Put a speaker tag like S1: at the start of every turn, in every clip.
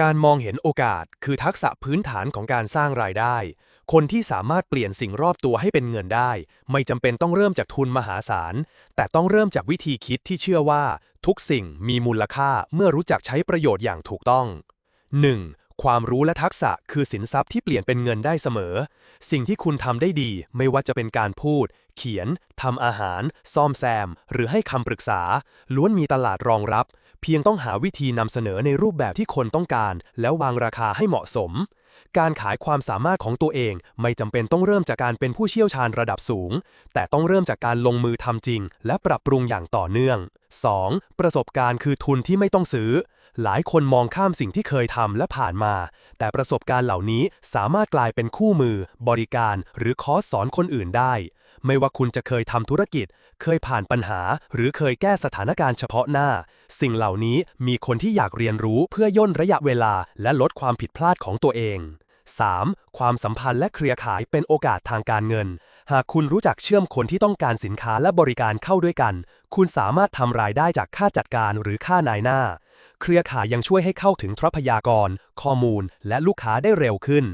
S1: การมองเห็นโอกาสคือทักษะพื้นฐานของการสร้างรายได้ คนที่สามารถเปลี่ยนสิ่งรอบตัวให้เป็นเงินได้ ไม่จำเป็นต้องเริ่มจากทุนมหาศาล แต่ต้องเริ่มจากวิธีคิดที่เชื่อว่า ทุกสิ่งมีมูลค่าเมื่อรู้จักใช้ประโยชน์อย่างถูกต้อง 1. ความรู้และทักษะคือสินทรัพย์ที่เปลี่ยนเป็นเงินได้เสมอ สิ่งที่คุณทำได้ดี ไม่ว่าจะเป็นการพูด เขียนทำอาหาร ซ่อมแซม หรือให้คำปรึกษา ล้วนมีตลาดรองรับ เพียงต้องหาวิธีนำเสนอในรูปแบบที่คนต้องการ แล้ววางราคาให้เหมาะสม การขายความสามารถของตัวเองไม่จำเป็นต้องเริ่มจากการเป็นผู้เชี่ยวชาญระดับสูง แต่ต้องเริ่มจากการลงมือทำจริง และปรับปรุงอย่างต่อเนื่อง 2. ประสบการณ์คือทุนที่ไม่ต้องซื้อ หลายคนมองข้ามสิ่งที่เคยทำและผ่านมา แต่ประสบการณ์เหล่านี้สามารถกลายเป็นคู่มือ บริการ หรือคอร์สสอนคนอื่นได้ ไม่ว่าคุณจะเคยทำธุรกิจ เคยผ่านปัญหา หรือเคยแก้สถานการณ์เฉพาะหน้า สิ่งเหล่านี้มีคนที่อยากเรียนรู้เพื่อย่นระยะเวลา และลดความผิดพลาดของตัวเอง 3. ความสัมพันธ์และเครือข่ายเป็นโอกาสทางการเงิน หากคุณรู้จักเชื่อมคนที่ต้องการสินค้าและบริการเข้าด้วยกัน คุณสามารถทำรายได้จากค่าจัดการหรือค่านายหน้า เครือข่ายยังช่วยให้เข้าถึงทรัพยากร ข้อมูล และลูกค้าได้เร็วขึ้น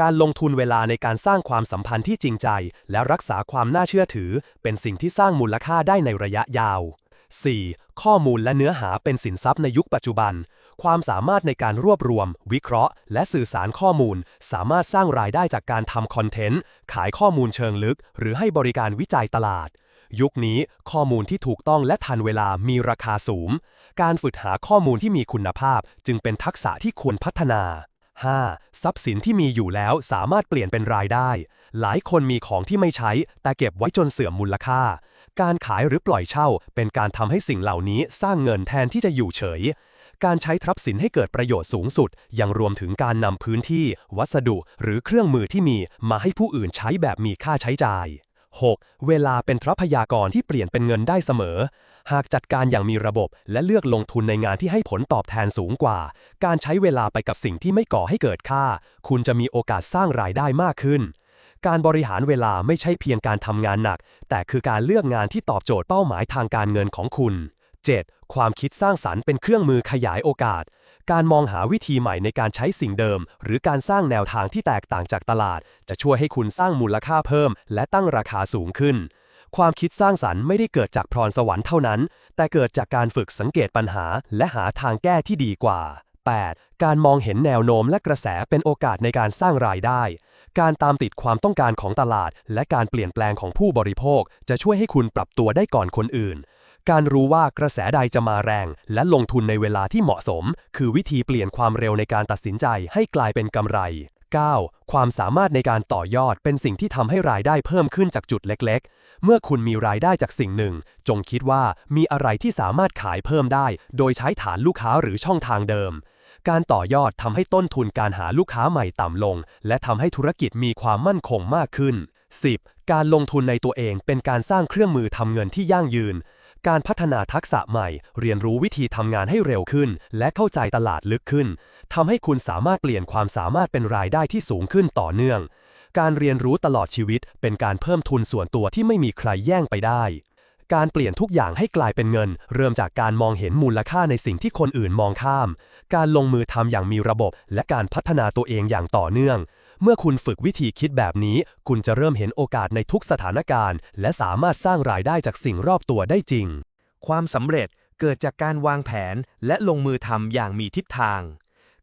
S1: การลงทุนเวลาในการสร้างความสัมพันธ์ที่จริงใจ และรักษาความน่าเชื่อถือ เป็นสิ่งที่สร้างมูลค่าได้ในระยะยาว 4. ข้อมูลและเนื้อหาเป็นสินทรัพย์ในยุคปัจจุบัน ความสามารถในการรวบรวม วิเคราะห์ และสื่อสารข้อมูล สามารถสร้างรายได้จากการทำคอนเทนต์ ขายข้อมูลเชิงลึก หรือให้บริการวิจัยตลาด ยุคนี้ข้อมูลที่ถูกต้องและทันเวลามีราคาสูง การฝึกหาข้อมูลที่มีคุณภาพจึงเป็นทักษะที่ควรพัฒนา 5. ทรัพย์สินที่มีอยู่แล้วสามารถเปลี่ยนเป็นรายได้ หลายคนมีของที่ไม่ใช้ แต่เก็บไว้จนเสื่อมมูลค่า การขายหรือปล่อยเช่า เป็นการทำให้สิ่งเหล่านี้สร้างเงินแทนที่จะอยู่เฉย การใช้ทรัพย์สินให้เกิดประโยชน์สูงสุด ยังรวมถึงการนำพื้นที่ วัสดุ หรือเครื่องมือที่มีมาให้ผู้อื่นใช้แบบมีค่าใช้จ่าย 6. เวลาเป็นทรัพยากรที่เปลี่ยนเป็นเงินได้เสมอ หากจัดการอย่างมีระบบ และเลือกลงทุนในงานที่ให้ผลตอบแทนสูงกว่า การใช้เวลาไปกับสิ่งที่ไม่ก่อให้เกิดค่า คุณจะมีโอกาสสร้างรายได้มากขึ้น การบริหารเวลาไม่ใช่เพียงการทำงานหนัก แต่คือการเลือกงานที่ตอบโจทย์เป้าหมายทางการเงินของคุณ 7. ความคิดสร้างสรรค์เป็นเครื่องมือขยายโอกาส การมองหาวิธีใหม่ในการใช้สิ่งเดิม หรือการสร้างแนวทางที่แตกต่างจากตลาด จะช่วยให้คุณสร้างมูลค่าเพิ่ม และตั้งราคาสูงขึ้น ความคิดสร้างสรรค์ไม่ได้เกิดจากพรสวรรค์เท่านั้น แต่เกิดจากการฝึกสังเกตปัญหา และหาทางแก้ที่ดีกว่า 8. การมองเห็นแนวโน้มและกระแสเป็นโอกาสในการสร้างรายได้ การตามติดความต้องการของตลาด และการเปลี่ยนแปลงของผู้บริโภค จะช่วยให้คุณปรับตัวได้ก่อนคนอื่น การรู้ว่ากระแสใดจะมาแรง และลงทุนในเวลาที่เหมาะสม คือวิธีเปลี่ยนความเร็วในการตัดสินใจให้กลายเป็นกำไร 9. ความสามารถในการต่อยอดเป็นสิ่งที่ทำให้รายได้เพิ่มขึ้นจากจุดเล็กๆ เมื่อคุณมีรายได้จากสิ่งหนึ่ง จงคิดว่ามีอะไรที่สามารถขายเพิ่มได้ โดยใช้ฐานลูกค้าหรือช่องทางเดิม การต่อยอดทำให้ต้นทุนการหาลูกค้าใหม่ต่ำลง และทำให้ธุรกิจมีความมั่นคงมากขึ้น 10. การลงทุนในตัวเองเป็นการสร้างเครื่องมือทำเงินที่ยั่งยืน การพัฒนาทักษะใหม่ เรียนรู้วิธีทำงานให้เร็วขึ้น และเข้าใจตลาดลึกขึ้นทำให้คุณสามารถเปลี่ยนความสามารถเป็นรายได้ที่สูงขึ้นต่อเนื่อง การเรียนรู้ตลอดชีวิต เป็นการเพิ่มทุนส่วนตัวที่ไม่มีใครแย่งไปได้ การเปลี่ยนทุกอย่างให้กลายเป็นเงิน เริ่มจากการมองเห็นมูลค่าในสิ่งที่คนอื่นมองข้าม การลงมือทำอย่างมีระบบ และการพัฒนาตัวเองอย่างต่อเนื่อง เมื่อคุณฝึกวิธีคิดแบบนี้ คุณจะเริ่มเห็นโอกาสในทุกสถานการณ์ และสามารถสร้างรายได้จากสิ่งรอบตัวได้จริง
S2: ความสำเร็จเกิดจากการวางแผนและลงมือทำอย่างมีทิศทาง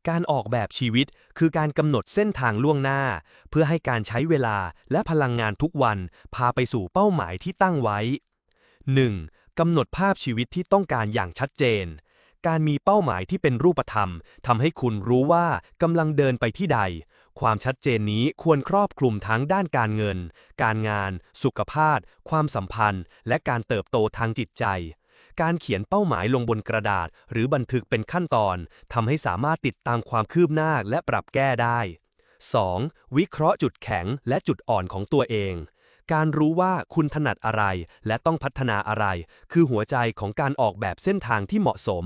S2: การออกแบบชีวิตคือการกำหนดเส้นทางล่วงหน้า เพื่อให้การใช้เวลาและพลังงานทุกวัน พาไปสู่เป้าหมายที่ตั้งไว้ 1. กำหนดภาพชีวิตที่ต้องการอย่างชัดเจน การมีเป้าหมายที่เป็นรูปธรรมทำให้คุณรู้ว่ากำลังเดินไปที่ใด ความชัดเจนนี้ควรครอบคลุมทั้งด้านการเงิน การงาน สุขภาพ ความสัมพันธ์ และการเติบโตทางจิตใจ การเขียนเป้าหมายลงบนกระดาษ หรือบันทึกเป็นขั้นตอนทำให้สามารถติดตามความคืบหน้าและปรับแก้ได้ 2. วิเคราะห์จุดแข็งและจุดอ่อนของตัวเอง การรู้ว่าคุณถนัดอะไรและต้องพัฒนาอะไร คือหัวใจของการออกแบบเส้นทางที่เหมาะสม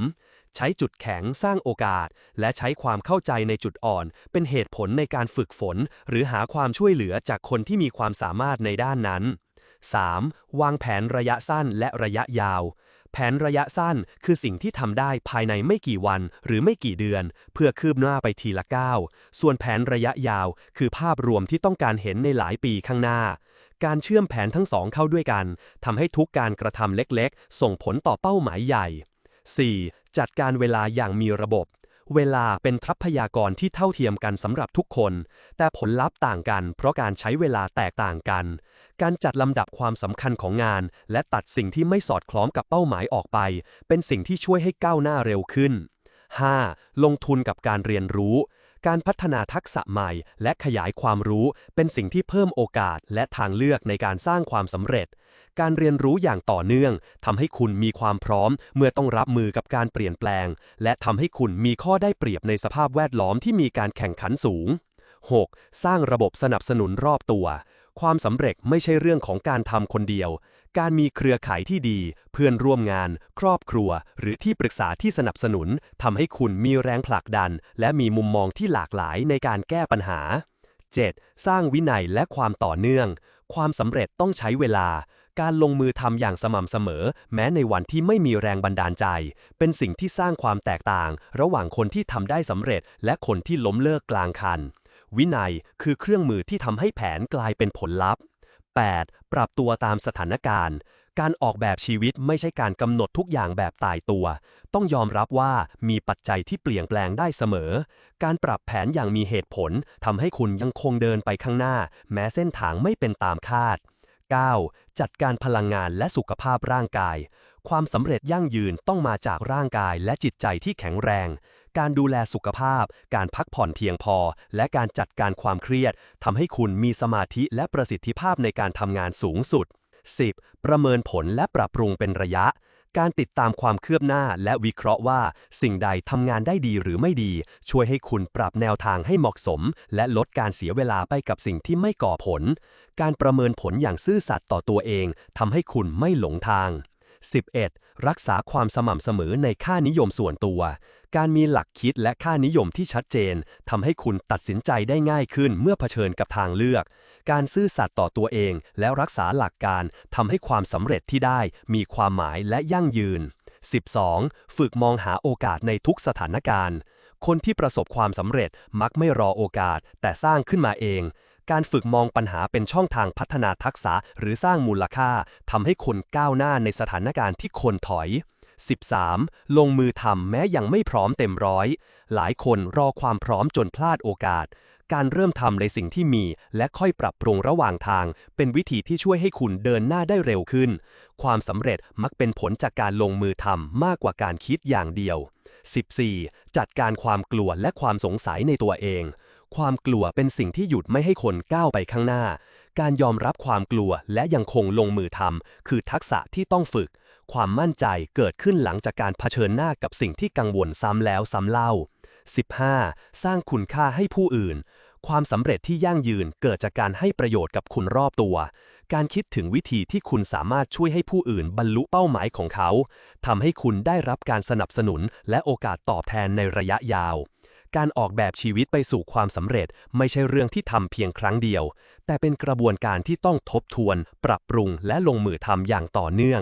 S2: ใช้จุดแข็งสร้างโอกาส และใช้ความเข้าใจในจุดอ่อน เป็นเหตุผลในการฝึกฝน หรือหาความช่วยเหลือจากคนที่มีความสามารถในด้านนั้น 3. วางแผนระยะสั้นและระยะยาวแผผนระยะสั้นคือสิ่งที่ทำได้ภายในไม่กี่วันหรือไม่กี่เดือน เพื่อคืบหน้าไปทีละก้าวส่วนแผนระยะยาว คือภาพรวมที่ต้องการเห็นในหลายปีข้างหน้า การเชื่อมแผนทั้งสองเข้าด้วยกันทำให้ทุกการกระทำเล็กๆ ส่งผลต่อเป้าหมายใหญ่ 4. จัดการเวลาอย่างมีระบบ เวลาเป็นทรัพยากรที่เท่าเทียมกันสำหรับทุกคน แต่ผลลัพธ์ต่างกัน เพราะการใช้เวลาแตกต่างกัน การจัดลำดับความสำคัญของงาน และตัดสิ่งที่ไม่สอดคล้องกับเป้าหมายออกไป เป็นสิ่งที่ช่วยให้ก้าวหน้าเร็วขึ้น 5. ลงทุนกับการเรียนรู้ การพัฒนาทักษะใหม่และขยายความรู้ เป็นสิ่งที่เพิ่มโอกาสและทางเลือกในการสร้างความสำเร็จ การเรียนรู้อย่างต่อเนื่องทำให้คุณมีความพร้อม เมื่อต้องรับมือกับการเปลี่ยนแปลง และทำให้คุณมีข้อได้เปรียบในสภาพแวดล้อมที่มีการแข่งขันสูง 6. สร้างระบบสนับสนุนรอบตัว ความสำเร็จไม่ใช่เรื่องของการทำคนเดียว การมีเครือข่ายที่ดี เพื่อนร่วมงาน ครอบครัว หรือที่ปรึกษาที่สนับสนุนทำให้คุณมีแรงผลักดัน และมีมุมมองที่หลากหลายในการแก้ปัญหา 7. สร้างวินัยและความต่อเนื่อง ความสำเร็จต้องใช้เวลา การลงมือทำอย่างสม่ำเสมอ แม้ในวันที่ไม่มีแรงบันดาลใจ เป็นสิ่งที่สร้างความแตกต่าง ระหว่างคนที่ทำได้สำเร็จ และคนที่ล้มเลิกกลางคัน วินัยคือเครื่องมือที่ทำให้แผนกลายเป็นผลลัพธ์ 8. ปรับตัวตามสถานการณ์ การออกแบบชีวิตไม่ใช่การกำหนดทุกอย่างแบบตายตัว ต้องยอมรับว่ามีปัจจัยที่เปลี่ยนแปลงได้เสมอ การปรับแผนอย่างมีเหตุผลทำให้คุณยังคงเดินไปข้างหน้า แม้เส้นทางไม่เป็นตามคาด 9. จัดการพลังงานและสุขภาพร่างกาย ความสำเร็จยั่งยืนต้องมาจากร่างกายและจิตใจที่แข็งแรง การดูแลสุขภาพ การพักผ่อนเพียงพอ และการจัดการความเครียดทำให้คุณมีสมาธิและประสิทธิภาพในการทำงานสูงสุด 10. ประเมินผลและปรับปรุงเป็นระยะ การติดตามความคืบหน้าและวิเคราะห์ว่า สิ่งใดทำงานได้ดีหรือไม่ดี ช่วยให้คุณปรับแนวทางให้เหมาะสม และลดการเสียเวลาไปกับสิ่งที่ไม่ก่อผล การประเมินผลอย่างซื่อสัตย์ต่อตัวเองทำให้คุณไม่หลงทาง 11. รักษาความสม่ำเสมอในค่านิยมส่วนตัว การมีหลักคิดและค่านิยมที่ชัดเจนทำให้คุณตัดสินใจได้ง่ายขึ้นเมื่อเผชิญกับทางเลือก การซื่อสัตย์ต่อตัวเอง และรักษาหลักการทำให้ความสำเร็จที่ได้ มีความหมายและยั่งยืน 12. ฝึกมองหาโอกาสในทุกสถานการณ์ คนที่ประสบความสำเร็จมักไม่รอโอกาสแต่สร้างขึ้นมาเอง การฝึกมองปัญหาเป็นช่องทางพัฒนาทักษะหรือสร้างมูลค่าทำให้คนก้าวหน้าในสถานการณ์ที่คนถอย 13. ลงมือทำแม้ยังไม่พร้อมเต็มร้อย หลายคนรอความพร้อมจนพลาดโอกาส การเริ่มทำในสิ่งที่มี และค่อยปรับปรุงระหว่างทาง เป็นวิธีที่ช่วยให้คุณเดินหน้าได้เร็วขึ้น ความสำเร็จมักเป็นผลจากการลงมือทำมากกว่าการคิดอย่างเดียว 14. จัดการความกลัวและความสงสัยในตัวเอง ความกลัวเป็นสิ่งที่หยุดไม่ให้คนก้าวไปข้างหน้า การยอมรับความกลัวและยังคงลงมือทำคือทักษะที่ต้องฝึก ความมั่นใจเกิดขึ้นหลังจากการเผชิญหน้ากับสิ่งที่กังวลซ้ำแล้วซ้ำเล่า 15. สร้างคุณค่าให้ผู้อื่น ความสำเร็จที่ยั่งยืนเกิดจากการให้ประโยชน์กับคุณรอบตัว การคิดถึงวิธีที่คุณสามารถช่วยให้ผู้อื่นบรรลุเป้าหมายของเขาทำให้คุณได้รับการสนับสนุนและโอกาสตอบแทนในระยะยาว การออกแบบชีวิตไปสู่ความสำเร็จไม่ใช่เรื่องที่ทำเพียงครั้งเดียว แต่เป็นกระบวนการที่ต้องทบทวน ปรับปรุง และลงมือทำอย่างต่อเนื่อง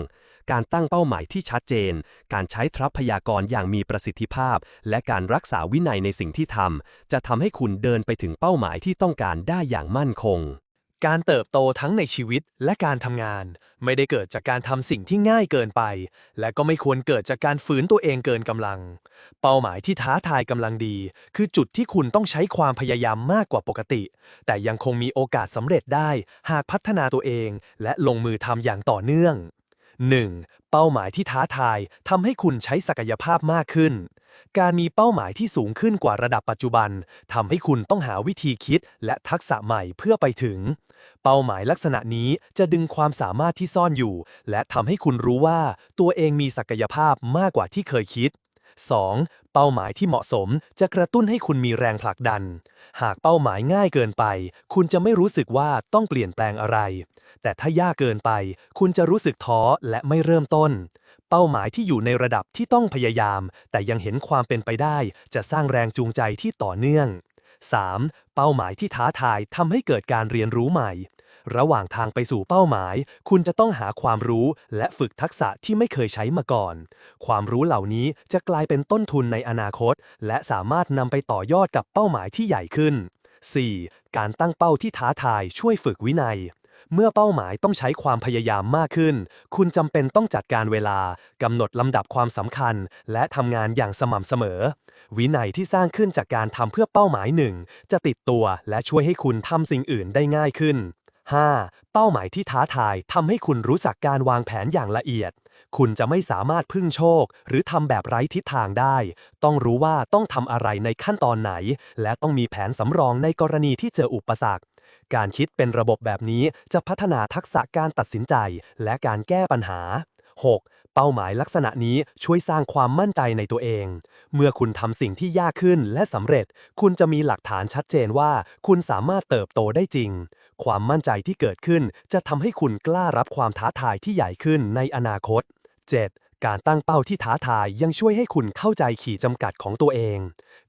S2: การตั้งเป้าหมายที่ชัดเจน การใช้ทรัพยากรอย่างมีประสิทธิภาพ และการรักษาวินัยในสิ่งที่ทำจะทำให้คุณเดินไปถึงเป้าหมายที่ต้องการได้อย่างมั่นคง
S1: การเติบโตทั้งในชีวิตและการทำงาน ไม่ได้เกิดจากการทำสิ่งที่ง่ายเกินไป และก็ไม่ควรเกิดจากการฝืนตัวเองเกินกำลัง เป้าหมายที่ท้าทายกำลังดี คือจุดที่คุณต้องใช้ความพยายามมากกว่าปกติ แต่ยังคงมีโอกาสสำเร็จได้ หากพัฒนาตัวเอง และลงมือทำอย่างต่อเนื่อง 1. เป้าหมายที่ท้าทายทำให้คุณใช้ศักยภาพมากขึ้น การมีเป้าหมายที่สูงขึ้นกว่าระดับปัจจุบันทำให้คุณต้องหาวิธีคิดและทักษะใหม่เพื่อไปถึง เป้าหมายลักษณะนี้จะดึงความสามารถที่ซ่อนอยู่ และทำให้คุณรู้ว่าตัวเองมีศักยภาพมากกว่าที่เคยคิด 2. เป้าหมายที่เหมาะสมจะกระตุ้นให้คุณมีแรงผลักดัน หากเป้าหมายง่ายเกินไป คุณจะไม่รู้สึกว่าต้องเปลี่ยนแปลงอะไร แต่ถ้ายากเกินไป คุณจะรู้สึกท้อและไม่เริ่มต้น เป้าหมายที่อยู่ในระดับที่ต้องพยายาม แต่ยังเห็นความเป็นไปได้ จะสร้างแรงจูงใจที่ต่อเนื่อง 3. เป้าหมายที่ท้าทายทำให้เกิดการเรียนรู้ใหม่ ระหว่างทางไปสู่เป้าหมาย คุณจะต้องหาความรู้และฝึกทักษะที่ไม่เคยใช้มาก่อน ความรู้เหล่านี้จะกลายเป็นต้นทุนในอนาคต และสามารถนำไปต่อยอดกับเป้าหมายที่ใหญ่ขึ้น 4. การตั้งเป้าที่ท้าทายช่วยฝึกวินัยเมื่อเป้าหมายต้องใช้ความพยายามมากขึ้น คุณจำเป็นต้องจัดการเวลากำหนดลำดับความสำคัญ และทำงานอย่างสม่ำเสมอ วินัยที่สร้างขึ้นจากการทำเพื่อเป้าหมายหนึ่ง จะติดตัวและช่วยให้คุณทำสิ่งอื่นได้ง่ายขึ้น 5. เป้าหมายที่ท้าทายทำให้คุณรู้จักการวางแผนอย่างละเอียด คุณจะไม่สามารถพึ่งโชค หรือทำแบบไร้ทิศทางได้ ต้องรู้ว่าต้องทำอะไรในขั้นตอนไหน และต้องมีแผนสำรองในกรณีที่เจออุปสรรค การคิดเป็นระบบแบบนี้จะพัฒนาทักษะการตัดสินใจ และการแก้ปัญหา 6. เป้าหมายลักษณะนี้ช่วยสร้างความมั่นใจในตัวเอง เมื่อคุณทำสิ่งที่ยากขึ้นและสำเร็จ คุณจะมีหลักฐานชัดเจนว่า คุณสามารถเติบโตได้จริง ความมั่นใจที่เกิดขึ้นจะทำให้คุณกล้ารับความท้าทายที่ใหญ่ขึ้นในอนาคต 7. การตั้งเป้าที่ท้าทายยังช่วยให้คุณเข้าใจขีดจำกัดของตัวเอง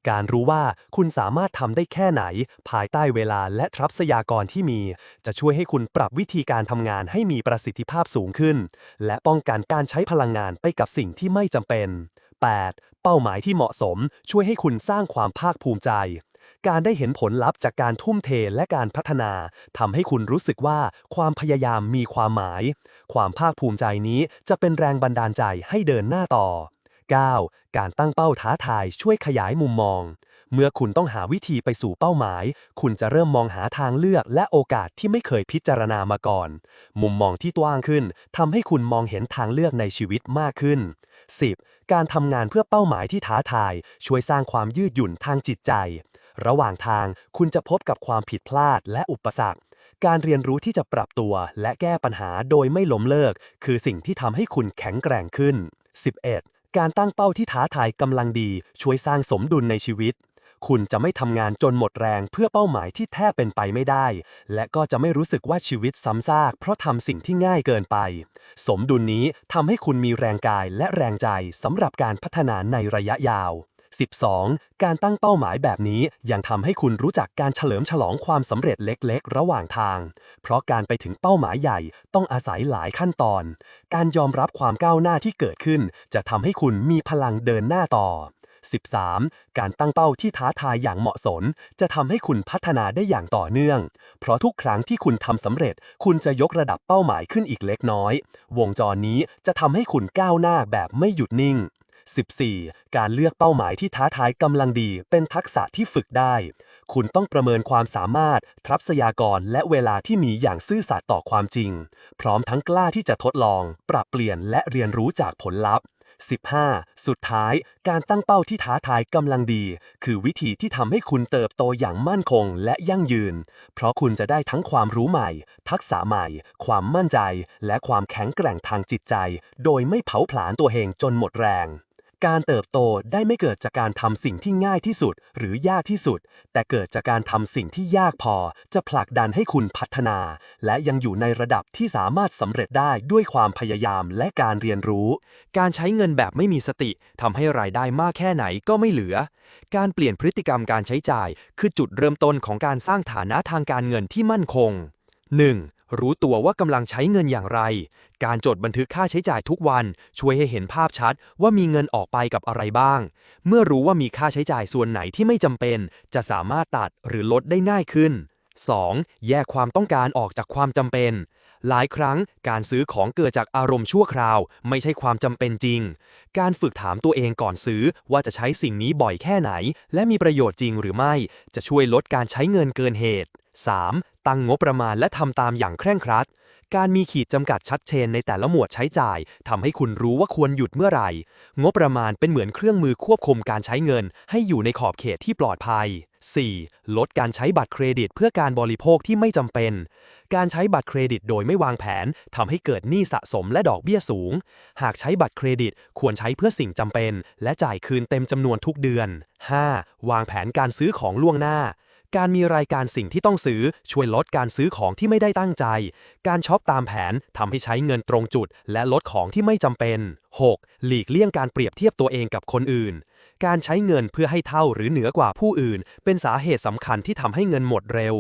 S1: การรู้ว่าคุณสามารถทำได้แค่ไหน ภายใต้เวลาและทรัพยากรที่มี จะช่วยให้คุณปรับวิธีการทำงานให้มีประสิทธิภาพสูงขึ้น และป้องกันการใช้พลังงานไปกับสิ่งที่ไม่จำเป็น 8. เป้าหมายที่เหมาะสมช่วยให้คุณสร้างความภาคภูมิใจ การได้เห็นผลลัพธ์จากการทุ่มเทและการพัฒนาทำให้คุณรู้สึกว่าความพยายามมีความหมาย ความภาคภูมิใจนี้จะเป็นแรงบันดาลใจให้เดินหน้าต่อ 9. การตั้งเป้าท้าทายช่วยขยายมุมมอง เมื่อคุณต้องหาวิธีไปสู่เป้าหมาย คุณจะเริ่มมองหาทางเลือกและโอกาสที่ไม่เคยพิจารณามาก่อน มุมมองที่กว้างขึ้นทำให้คุณมองเห็นทางเลือกในชีวิตมากขึ้น 10. การทำงานเพื่อเป้าหมายที่ท้าทาย ช่วยสร้างความยืดหยุ่นทางจิตใจ ระหว่างทางคุณจะพบกับความผิดพลาดและอุปสรรค การเรียนรู้ที่จะปรับตัวและแก้ปัญหาโดยไม่ล้มเลิก คือสิ่งที่ทำให้คุณแข็งแกร่งขึ้น 11. การตั้งเป้าที่ท้าทายกำลังดี ช่วยสร้างสมดุลในชีวิต คุณจะไม่ทำงานจนหมดแรงเพื่อเป้าหมายที่แทบเป็นไปไม่ได้ และก็จะไม่รู้สึกว่าชีวิตซ้ำซากเพราะทำสิ่งที่ง่ายเกินไป สมดุลนี้ทำให้คุณมีแรงกายและแรงใจสำหรับการพัฒนาในระยะยาว 12. การตั้งเป้าหมายแบบนี้ยังทำให้คุณรู้จักการเฉลิมฉลองความสำเร็จเล็กๆ ระหว่างทาง เพราะการไปถึงเป้าหมายใหญ่ต้องอาศัยหลายขั้นตอน การยอมรับความก้าวหน้าที่เกิดขึ้น จะทำให้คุณมีพลังเดินหน้าต่อ 13. การตั้งเป้าที่ท้าทายอย่างเหมาะสม จะทำให้คุณพัฒนาได้อย่างต่อเนื่อง เพราะทุกครั้งที่คุณทำสำเร็จ คุณจะยกระดับเป้าหมายขึ้นอีกเล็กน้อย วงจรนี้จะทำให้คุณก้าวหน้าแบบไม่หยุดนิ่ง 14. การเลือกเป้าหมายที่ท้าทายกำลังดี เป็นทักษะที่ฝึกได้ คุณต้องประเมินความสามารถ ทรัพยากร และเวลาที่มีอย่างซื่อสัตย์ต่อความจริง พร้อมทั้งกล้าที่จะทดลอง ปรับเปลี่ยนและเรียนรู้จากผลลัพธ์ 15. สุดท้าย การตั้งเป้าที่ท้าทายกำลังดี คือวิธีที่ทำให้คุณเติบโตอย่างมั่นคงและยั่งยืน เพราะคุณจะได้ทั้งความรู้ใหม่ ทักษะใหม่ ความมั่นใจ และความแข็งแกร่งทางจิตใจ โดยไม่เผาผลาญตัวเองจนหมดแรง การเติบโตได้ไม่เกิดจากการทำสิ่งที่ง่ายที่สุด หรือยากที่สุด แต่เกิดจากการทำสิ่งที่ยากพอ จะผลักดันให้คุณพัฒนา และยังอยู่ในระดับที่สามารถสำเร็จได้ด้วยความพยายามและการเรียนรู้
S2: การใช้เงินแบบไม่มีสติทำให้รายได้มากแค่ไหนก็ไม่เหลือ การเปลี่ยนพฤติกรรมการใช้จ่าย คือจุดเริ่มต้นของการสร้างฐานะทางการเงินที่มั่นคง 1. รู้ตัวว่ากำลังใช้เงินอย่างไร การจดบันทึกค่าใช้จ่ายทุกวัน ช่วยให้เห็นภาพชัดว่ามีเงินออกไปกับอะไรบ้าง เมื่อรู้ว่ามีค่าใช้จ่ายส่วนไหนที่ไม่จำเป็น จะสามารถตัดหรือลดได้ง่ายขึ้น 2. แยกความต้องการออกจากความจำเป็น หลายครั้งการซื้อของเกิดจากอารมณ์ชั่วคราว ไม่ใช่ความจำเป็นจริง การฝึกถามตัวเองก่อนซื้อว่าจะใช้สิ่งนี้บ่อยแค่ไหน และมีประโยชน์จริงหรือไม่ จะช่วยลดการใช้เงินเกินเหตุ 3. ตั้งงบประมาณและทำตามอย่างเคร่งครัด การมีขีดจำกัดชัดเจนในแต่ละหมวดใช้จ่ายทำให้คุณรู้ว่าควรหยุดเมื่อไหร่ งบประมาณเป็นเหมือนเครื่องมือควบคุมการใช้เงิน ให้อยู่ในขอบเขตที่ปลอดภัย 4. ลดการใช้บัตรเครดิตเพื่อการบริโภคที่ไม่จำเป็น การใช้บัตรเครดิตโดยไม่วางแผนทำให้เกิดหนี้สะสมและดอกเบี้ยสูง หากใช้บัตรเครดิตควรใช้เพื่อสิ่งจำเป็น และจ่ายคืนเต็มจำนวนทุกเดือน 5. วางแผนการซื้อของล่วงหน้า การมีรายการสิ่งที่ต้องซื้อช่วยลดการซื้อของที่ไม่ได้ตั้งใจ การช็อปตามแผนทำให้ใช้เงินตรงจุด และลดของที่ไม่จำเป็น 6. หลีกเลี่ยงการเปรียบเทียบตัวเองกับคนอื่น การใช้เงินเพื่อให้เท่าหรือเหนือกว่าผู้อื่น เป็นสาเหตุสำคัญที่ทำให้เงินหมดเร็ว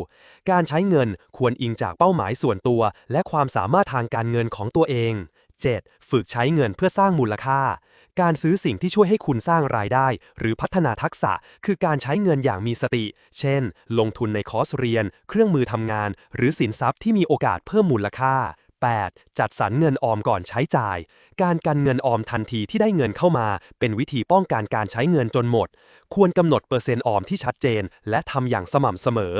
S2: การใช้เงินควรอิงจากเป้าหมายส่วนตัว และความสามารถทางการเงินของตัวเอง 7. ฝึกใช้เงินเพื่อสร้างมูลค่า การซื้อสิ่งที่ช่วยให้คุณสร้างรายได้ หรือพัฒนาทักษะ คือการใช้เงินอย่างมีสติ เช่น ลงทุนในคอร์สเรียน เครื่องมือทำงาน หรือสินทรัพย์ที่มีโอกาสเพิ่มมูลค่า 8. จัดสรรเงินออมก่อนใช้จ่าย การกันเงินออมทันทีที่ได้เงินเข้ามา เป็นวิธีป้องกันการใช้เงินจนหมด ควรกำหนดเปอร์เซ็นต์ออมที่ชัดเจน และทำอย่างสม่ำเสมอ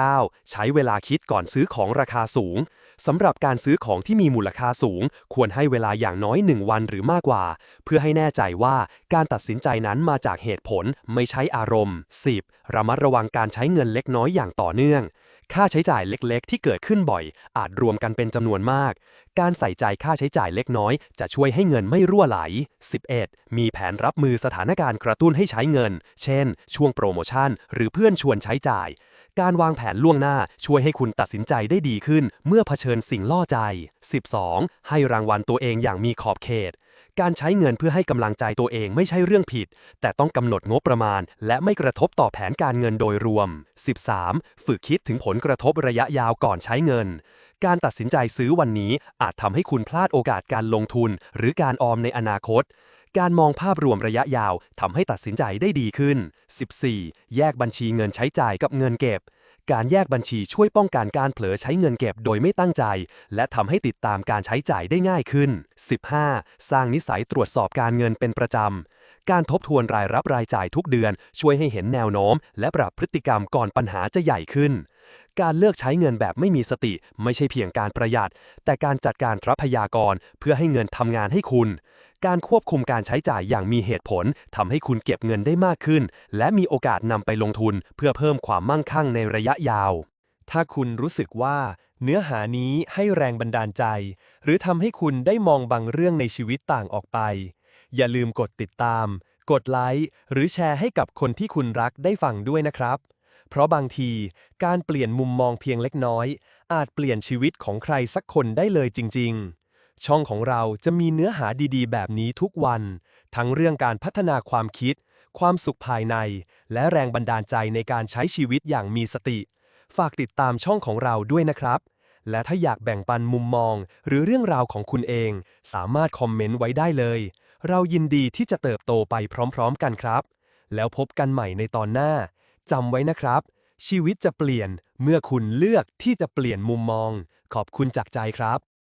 S2: 9. ใช้เวลาคิดก่อนซื้อของราคาสูง สำหรับการซื้อของที่มีมูลค่าสูง ควรให้เวลาอย่างน้อย 1 วันหรือมากกว่า เพื่อให้แน่ใจว่าการตัดสินใจนั้นมาจากเหตุผลไม่ใช้อารมณ์ 10. ระมัดระวังการใช้เงินเล็กน้อยอย่างต่อเนื่อง ค่าใช้จ่ายเล็กๆ ที่เกิดขึ้นบ่อย อาจรวมกันเป็นจำนวนมาก การใส่ใจค่าใช้จ่ายเล็กน้อย จะช่วยให้เงินไม่รั่วไหล 11. มีแผนรับมือสถานการณ์กระตุ้นให้ใช้เงิน เช่น ช่วงโปรโมชั่น หรือเพื่อนชวนใช้จ่าย การวางแผนล่วงหน้าช่วยให้คุณตัดสินใจได้ดีขึ้น เมื่อเผชิญสิ่งล่อใจ 12. ให้รางวัลตัวเองอย่างมีขอบเขต การใช้เงินเพื่อให้กำลังใจตัวเองไม่ใช่เรื่องผิด แต่ต้องกำหนดงบประมาณ และไม่กระทบต่อแผนการเงินโดยรวม 13. ฝึกคิดถึงผลกระทบระยะยาวก่อนใช้เงิน การตัดสินใจซื้อวันนี้อาจทำให้คุณพลาดโอกาสการลงทุน หรือการออมในอนาคต การมองภาพรวมระยะยาวทำให้ตัดสินใจได้ดีขึ้น 14. แยกบัญชีเงินใช้จ่ายกับเงินเก็บ การแยกบัญชีช่วยป้องกันการเผลอใช้เงินเก็บโดยไม่ตั้งใจ และทำให้ติดตามการใช้จ่ายได้ง่ายขึ้น 15. สร้างนิสัยตรวจสอบการเงินเป็นประจำ การทบทวนรายรับรายจ่ายทุกเดือน ช่วยให้เห็นแนวโน้ม และปรับพฤติกรรมก่อนปัญหาจะใหญ่ขึ้นการเลือกใช้เงินแบบไม่มีสติ ไม่ใช่เพียงการประหยัด แต่การจัดการทรัพยากรเพื่อให้เงินทำงานให้คุณ การควบคุมการใช้จ่ายอย่างมีเหตุผลทำให้คุณเก็บเงินได้มากขึ้น และมีโอกาสนำไปลงทุนเพื่อเพิ่มความมั่งคั่งในระยะยาว
S1: ถ้าคุณรู้สึกว่า เนื้อหานี้ให้แรงบันดาลใจ หรือทำให้คุณได้มองบางเรื่องในชีวิตต่างออกไป อย่าลืมกดติดตาม กดไลค์หรือแชร์ให้กับคนที่คุณรักได้ฟังด้วยนะครับ เพราะบางทีการเปลี่ยนมุมมองเพียงเล็กน้อย อาจเปลี่ยนชีวิตของใครสักคนได้เลยจริง ๆ ช่องของเราจะมีเนื้อหาดีๆ แบบนี้ทุกวัน ทั้งเรื่องการพัฒนาความคิด ความสุขภายใน และแรงบันดาลใจในการใช้ชีวิตอย่างมีสติ ฝากติดตามช่องของเราด้วยนะครับ และถ้าอยากแบ่งปันมุมมอง หรือเรื่องราวของคุณเอง สามารถคอมเมนต์ไว้ได้เลย เรายินดีที่จะเติบโตไปพร้อมๆ กันครับ แล้วพบกันใหม่ในตอนหน้าจำไว้นะครับ ชีวิตจะเปลี่ยนเมื่อคุณเลือกที่จะเปลี่ยนมุมมอง ขอบคุณจากใจครับ